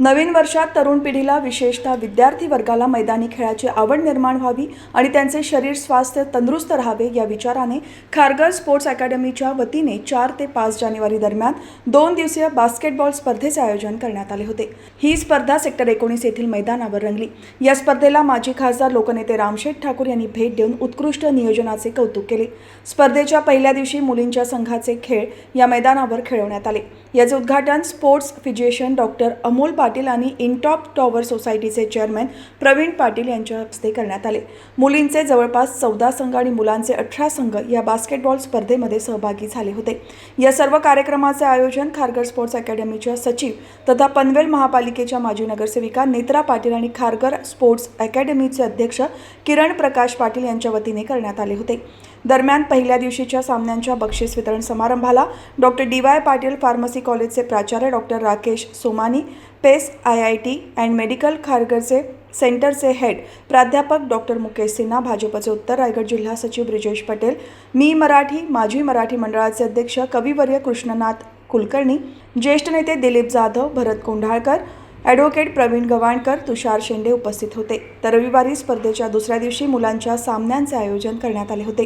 नवीन वर्षात तरुण पिढीला विशेषतः विद्यार्थी वर्गाला मैदानी खेळाची आवड निर्माण व्हावी आणि त्यांचे शरीर स्वास्थ्य तंदुरुस्त राहावे या विचाराने खारघर स्पोर्ट्स अकॅडमीच्या वतीने चार ते पाच जानेवारी दरम्यान दोन दिवसीय बास्केटबॉल स्पर्धेचे आयोजन करण्यात आले होते. ही स्पर्धा सेक्टर एकोणीस येथील मैदानावर रंगली. या स्पर्धेला माजी खासदार लोकनेते रामशेठ ठाकूर यांनी भेट देऊन उत्कृष्ट नियोजनाचे कौतुक केले. स्पर्धेच्या पहिल्या दिवशी मुलींच्या संघाचे खेळ या मैदानावर खेळवण्यात आले. याचे उद्घाटन sports physician doctor Amol Patil आणि इनटॉप टॉवर सोसायटीचे चेअरमॅन प्रवीण पाटील यांच्या हस्ते करण्यात आले. मुलींचे जवळपास चौदा संघ आणि मुलांचे अठरा संघ या बास्केटबॉल स्पर्धेमध्ये सहभागी झाले होते. या सर्व कार्यक्रमाचे आयोजन खारघर स्पोर्ट्स अकॅडमीच्या सचिव तथा पनवेल महापालिकेच्या माजी नगरसेविका नेत्रा पाटील आणि खारघर स्पोर्ट्स अकॅडमीचे अध्यक्ष किरण प्रकाश पाटील यांच्या वतीने करण्यात आले होते. दरम्यान पहिल्या दिवशीच्या सामन्यांच्या बक्षीस वितरण समारंभाला doctor D Y Patil pharmacy कॉलेजचे प्राचार्य doctor Rakesh Somani pace I I T and medical खारगरचे सेंटरचे हेड प्राध्यापक डॉक्टर मुकेश सिन्हा भाजपचे उत्तर रायगड जिल्हा सचिव ब्रिजेश पटेल मी मराठी माजी मराठी मंडळाचे अध्यक्ष कविवर्य कृष्णनाथ कुलकर्णी ज्येष्ठ नेते दिलीप जाधव भरत कोंढाळकर ॲडव्होकेट प्रवीण गवाणकर तुषार शेंडे उपस्थित होते. तर रविवारी स्पर्धेच्या दुसऱ्या दिवशी मुलांच्या सामन्यांचे आयोजन करण्यात आले होते.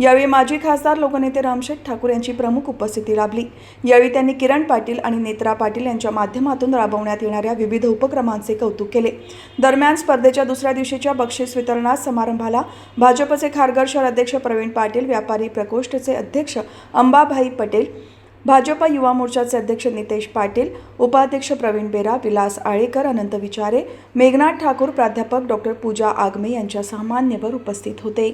यावेळी माजी खासदार लोकनेते रामशेठ ठाकूर यांची प्रमुख उपस्थिती लाभली. यावेळी त्यांनी किरण पाटील आणि नेत्रा पाटील यांच्या माध्यमातून राबवण्यात येणाऱ्या विविध उपक्रमांचे कौतुक केले. दरम्यान स्पर्धेच्या दुसऱ्या दिवशीच्या बक्षीस वितरणात समारंभाला भाजपचे खारघर शहर अध्यक्ष प्रवीण पाटील व्यापारी प्रकोष्ठचे अध्यक्ष अंबाभाई पटेल भाजपा युवा मोर्चाचे अध्यक्ष नितेश पाटील उपाध्यक्ष प्रवीण बेरा विलास आळेकर अनंत विचारे मेघनाथ ठाकूर प्राध्यापक डॉक्टर पूजा आगमे यांच्या सामान्यवर उपस्थित होते.